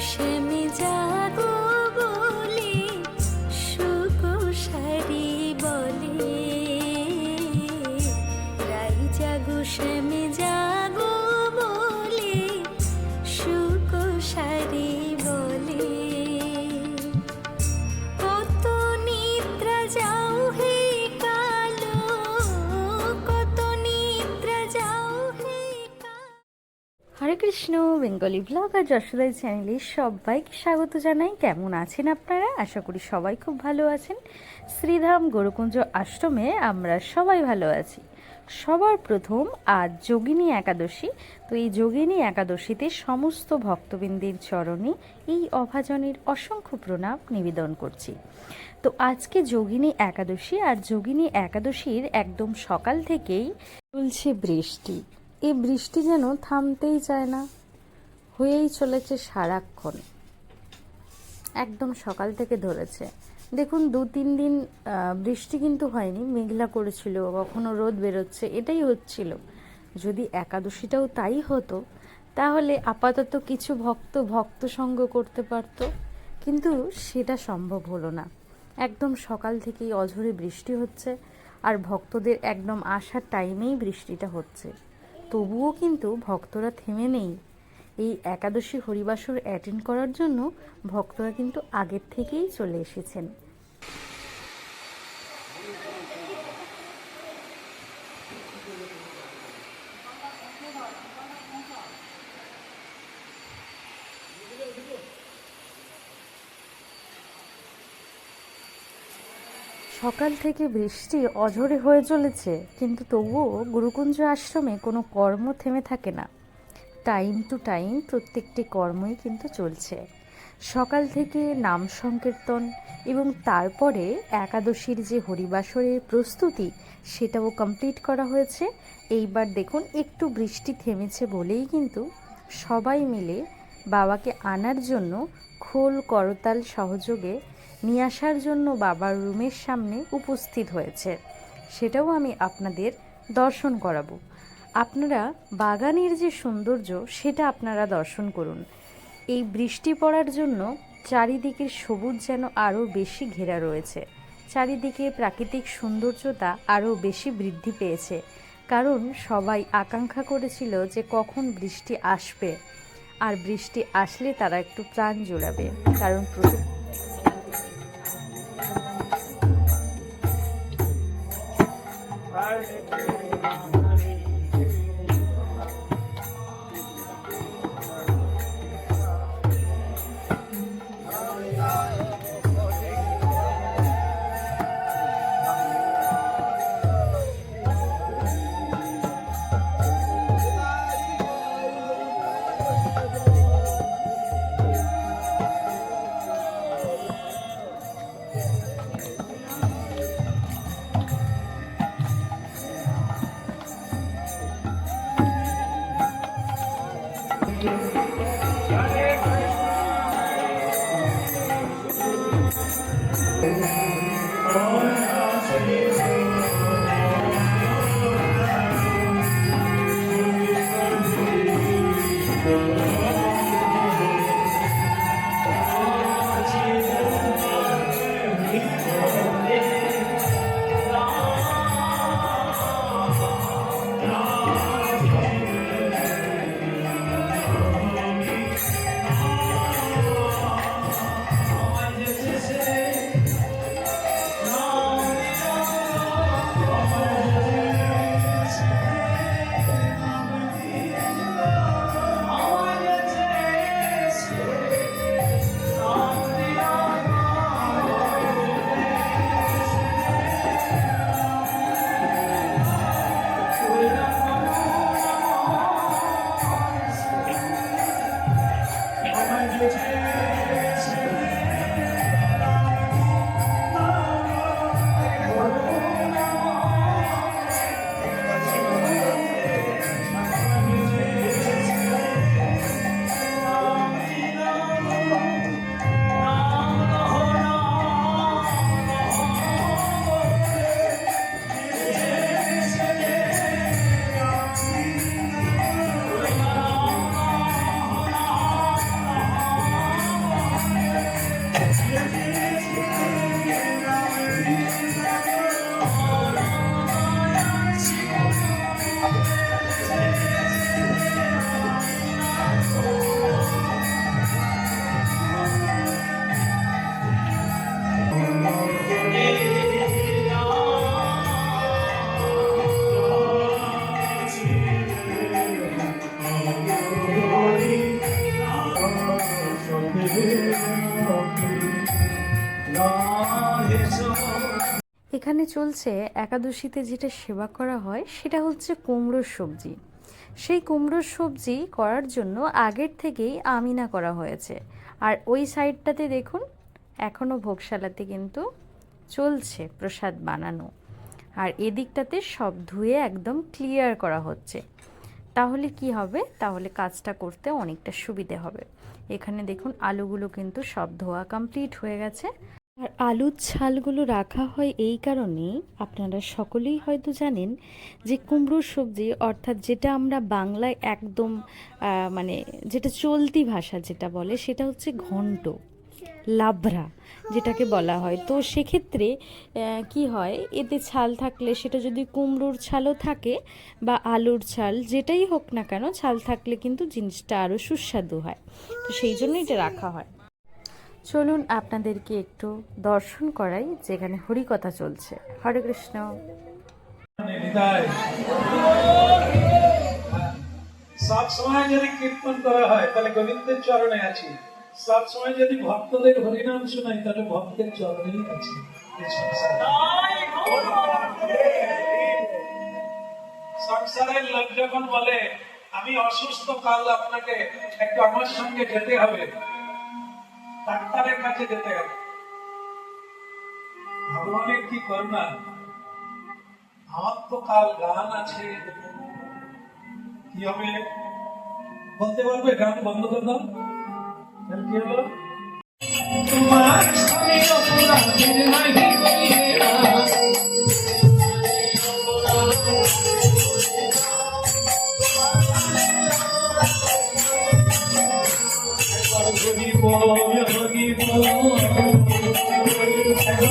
些 Krishna, Bengali blog আর যশোদাই চ্যানেলে সবাইকে স্বাগত জানাই। কেমন আছেন আপনারা? আশা করি সবাই খুব ভালো আছেন। শ্রীধাম গরুকুঞ্জ আশ্রমে আমরা সবাই ভালো আছি। সবার প্রথম আজ যোগিনী একাদশী। তো এই যোগিনী একাদশীতে সমস্ত ভক্তবৃন্দের চরণে এই অভাজনের অসংখ্য প্রণাম নিবেদন করছি। তো আজকে যোগিনী একাদশী আর যোগিনী একাদশীর একদম সকাল থেকেই চলছে বৃষ্টি। এই বৃষ্টি যেন থামতেই চায় না, হয়েই চলেছে সারাক্ষণ। একদম সকাল থেকে ধরেছে। দেখুন, দু তিন দিন বৃষ্টি কিন্তু হয়নি, মেঘলা করেছিল, কখনো রোদ বেরোচ্ছে, এটাই হচ্ছিল। যদি একাদশীটাও তাই হতো, তাহলে আপাতত কিছু ভক্ত ভক্ত সঙ্গ করতে পারতো, কিন্তু সেটা সম্ভব হলো না। একদম সকাল থেকেই অঝরে বৃষ্টি হচ্ছে, আর ভক্তদের একদম আসার টাইমেই বৃষ্টিটা হচ্ছে। তবুও কিন্তু ভক্তরা থেমে নেই। এই একাদশী হরিবাসর অ্যাটেন্ড করার জন্য ভক্তরা কিন্তু আগের থেকেই চলে এসেছেন। সকাল থেকে বৃষ্টি অঝরে হয়ে চলেছে, কিন্তু তবুও গুরুকুঞ্জ আশ্রমে কোনো কর্ম থেমে থাকে না। টাইম টু টাইম প্রত্যেকটি কর্মই কিন্তু চলছে। সকাল থেকে নাম সংকীর্তন এবং তারপরে একাদশীর যে হরিবাসরের প্রস্তুতি, সেটাও কমপ্লিট করা হয়েছে। এইবার দেখুন, একটু বৃষ্টি থেমেছে বলেই কিন্তু সবাই মিলে বাবাকে আনার জন্য খোল করতাল সহযোগে নিয়ে আসার জন্য বাবার রুমের সামনে উপস্থিত হয়েছে। সেটাও আমি আপনাদের দর্শন করাবো। আপনারা বাগানের যে সৌন্দর্য, সেটা আপনারা দর্শন করুন। এই বৃষ্টি পড়ার জন্য চারিদিকের সবুজ যেন আরও বেশি ঘেরা রয়েছে। চারিদিকে প্রাকৃতিক সৌন্দর্যতা আরও বেশি বৃদ্ধি পেয়েছে। কারণ সবাই আকাঙ্ক্ষা করেছিল যে কখন বৃষ্টি আসবে। আর বৃষ্টি আসলে তারা একটু প্রাণ জোড়াবে। কারণ চলছে একাদশীতে যেটা সেবা করা হয়, সেটা হচ্ছে কুমড়োর সবজি। সেই কুমড়োর সবজি করার জন্য আগের থেকেই আমিনা করা হয়েছে। আর ওই সাইডটাতে দেখুন এখনও ভোগশালাতে কিন্তু চলছে প্রসাদ বানানো। আর এদিকটাতে সব ধুয়ে একদম ক্লিয়ার করা হচ্ছে। তাহলে কি হবে? তাহলে কাজটা করতে অনেকটা সুবিধে হবে। এখানে দেখুন, আলুগুলো কিন্তু সব ধোয়া কমপ্লিট হয়ে গেছে। আর আলুর ছালগুলো রাখা হয় এই কারণে আপনারা সকলেই হয়তো জানেন যে কুমড়োর সবজি, অর্থাৎ যেটা আমরা বাংলায় একদম মানে যেটা চলতি ভাষা যেটা বলে সেটা হচ্ছে ঘন্ট লাভরা যেটাকে বলা হয়। তো সেক্ষেত্রে কি হয়? এতে ছাল থাকলে সেটা যদি কুমড়োর ছালও থাকে বা আলুর ছাল যেটাই হোক না কেন ছাল থাকলে কিন্তু জিনিসটা আরও সুস্বাদু হয়। তো সেই জন্য এটা রাখা হয়। চলুন আপনাদেরকে একটু দর্শন করাই যেখানে হরিকথা চলছে। হরে কৃষ্ণ। হৃদয় সব সময় যদি কীর্তন করা হয়, তাহলে গোবিন্দের চরণে আছি। সব সময় যদি ভক্তদের হরিনাম শোনাই, তাহলে ভক্তের চরণেই আছি। সংসারের লোক যখন বলে, আমি অসুস্থ, কাল আপনাকে একটু আমার সঙ্গে যেতে হবে। ডাক্তারের কাছে যেতে গেল। ভগবানের কি করুণা? আমার তো কাল গান আছে। কি হবে? বলতে পারবে? গান বন্ধ করে দাও। কি হলো? তোমার স্বামী অপরাধের নাহি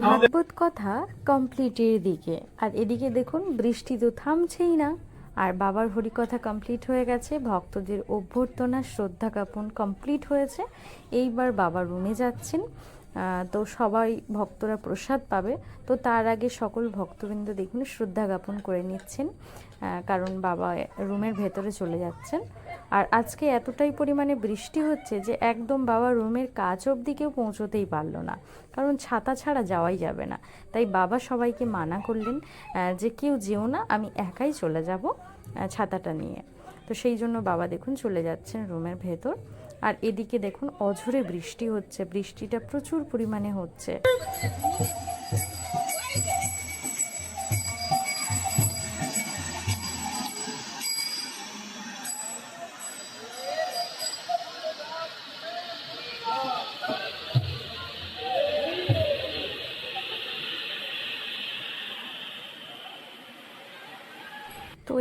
ভাগবত কথা কমপ্লিটের দিকে। আর এদিকে দেখুন, বৃষ্টি তো থামছেই না। আর বাবার হরিকথা কমপ্লিট হয়ে গেছে, ভক্তদের অভ্যর্থনা, শ্রদ্ধা জ্ঞাপন কমপ্লিট হয়েছে। এইবার বাবা রুমে যাচ্ছেন। তো সবাই ভক্তরা প্রসাদ পাবে। তো তার আগে সকল ভক্তবৃন্দ দেখুন, শ্রদ্ধা জ্ঞাপন করে নিচ্ছেন। কারণ বাবা রুমের ভেতরে চলে যাচ্ছেন। আর আজকে এতটাই পরিমাণে বৃষ্টি হচ্ছে যে একদম বাবা রুমের কাজ অবধি কেউ পৌঁছতেই পারল না। কারণ ছাতা ছাড়া যাওয়াই যাবে না। তাই বাবা সবাইকে মানা করলেন যে কেউ যেও না, আমি একাই চলে যাব ছাতাটা নিয়ে। তো সেই জন্য বাবা দেখুন চলে যাচ্ছেন রুমের ভেতর। আর এদিকে দেখুন অঝরে বৃষ্টি হচ্ছে, বৃষ্টিটা প্রচুর পরিমাণে হচ্ছে।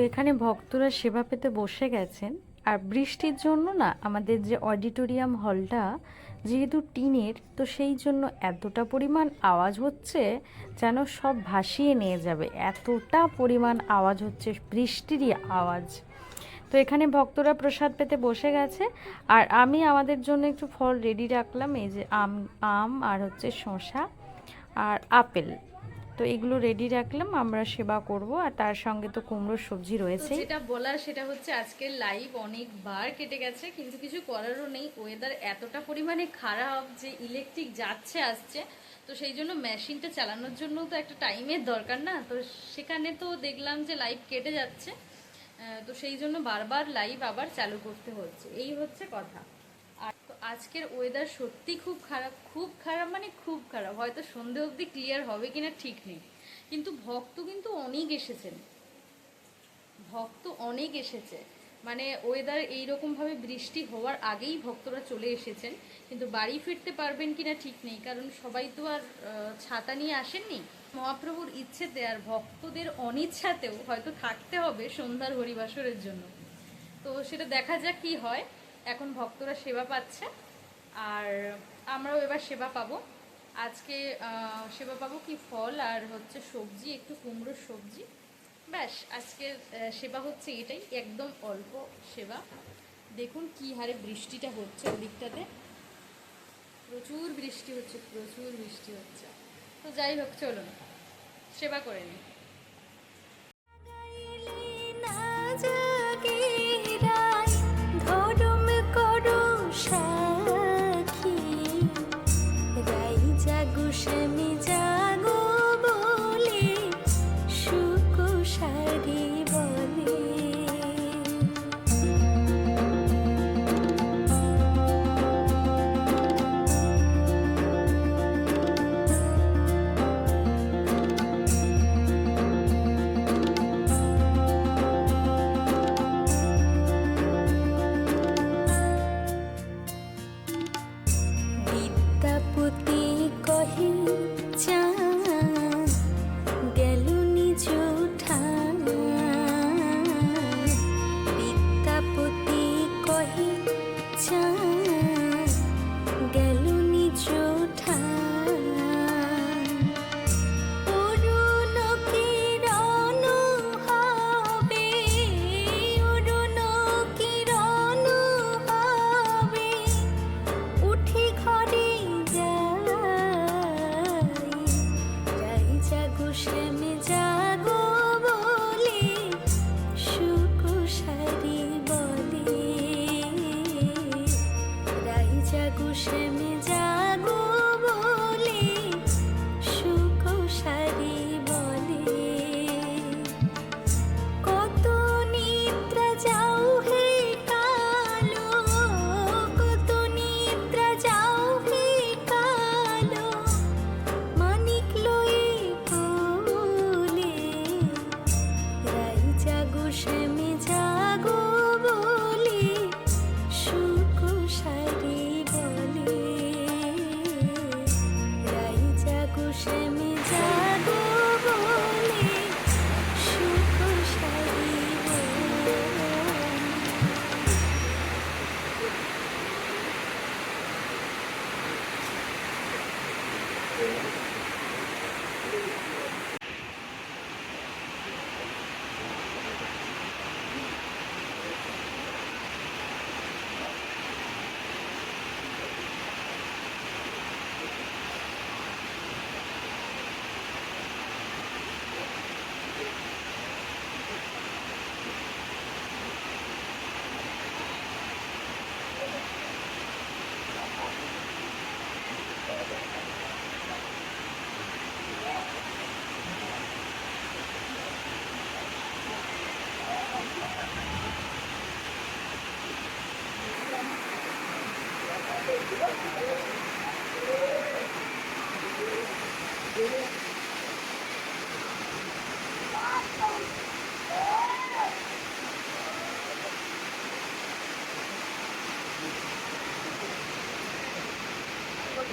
এখানে ভক্তরা সেবা পেতে বসে গেছেন। আর বৃষ্টির জন্য না আমাদের যে অডিটোরিয়াম হলটা যেহেতু টিনের, তো সেই জন্য এতটা পরিমাণ আওয়াজ হচ্ছে যেন সব ভাসিয়ে নিয়ে যাবে। এতটা পরিমাণ আওয়াজ হচ্ছে, বৃষ্টিরই আওয়াজ। তো এখানে ভক্তরা প্রসাদ পেতে বসে গেছে। আর আমি আমাদের জন্য একটু ফল রেডি রাখলাম, এই যে আম আম আর হচ্ছে শসা আর আপেল। তো এগুলো রেডি রাখলাম আমরা সেবা করব। আর তার সঙ্গে তো কুমড়োর সবজি রয়েছে। যেটা বলার সেটা হচ্ছে আজকের লাইভ অনেকবার কেটে গেছে কিন্তু কিছু করারও নেই। ওয়েদার এতটা পরিমাণে খারাপ যে ইলেকট্রিক যাচ্ছে আসছে। তো সেই জন্য মেশিনটা চালানোর জন্য তো একটা টাইমের দরকার না। তো সেখানে তো দেখলাম যে লাইভ কেটে যাচ্ছে। তো সেই জন্য বারবার লাইভ আবার চালু করতে হচ্ছে। এই হচ্ছে কথা। আজকের ওয়েদার সত্যি খুব খারাপ খুব খারাপ মানে খুব খারাপ। হয়তো সন্ধে অবধি ক্লিয়ার হবে কিনা ঠিক নেই। কিন্তু ভক্ত কিন্তু অনেক এসেছেন। ভক্ত অনেক এসেছে। মানে ওয়েদার এইরকমভাবে বৃষ্টি হওয়ার আগেই ভক্তরা চলে এসেছেন। কিন্তু বাড়ি ফিরতে পারবেন কিনা ঠিক নেই। কারণ সবাই তো আর ছাতা নিয়ে আসেননি। মহাপ্রভুর ইচ্ছেতে আর ভক্তদের অনিচ্ছাতেও হয়তো থাকতে হবে সন্ধ্যার হরিবাসরের জন্য। তো সেটা দেখা যাক কি হয়। এখন ভক্তরা সেবা পাচ্ছে। আর আমরাও এবার সেবা পাবো। আজকে সেবা পাবো কি ফল আর হচ্ছে সবজি, একটু কুমড়োর সবজি। ব্যাস, আজকে সেবা হচ্ছে এটাই, একদম অল্প সেবা। দেখুন কি হারে বৃষ্টিটা হচ্ছে ওদিকটাতে। প্রচুর বৃষ্টি হচ্ছে, প্রচুর বৃষ্টি হচ্ছে। তো যাই হোক, চলুন, সেবা করে নিই।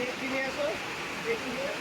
দেখি নিয়ে আসো দেখি নিয়ে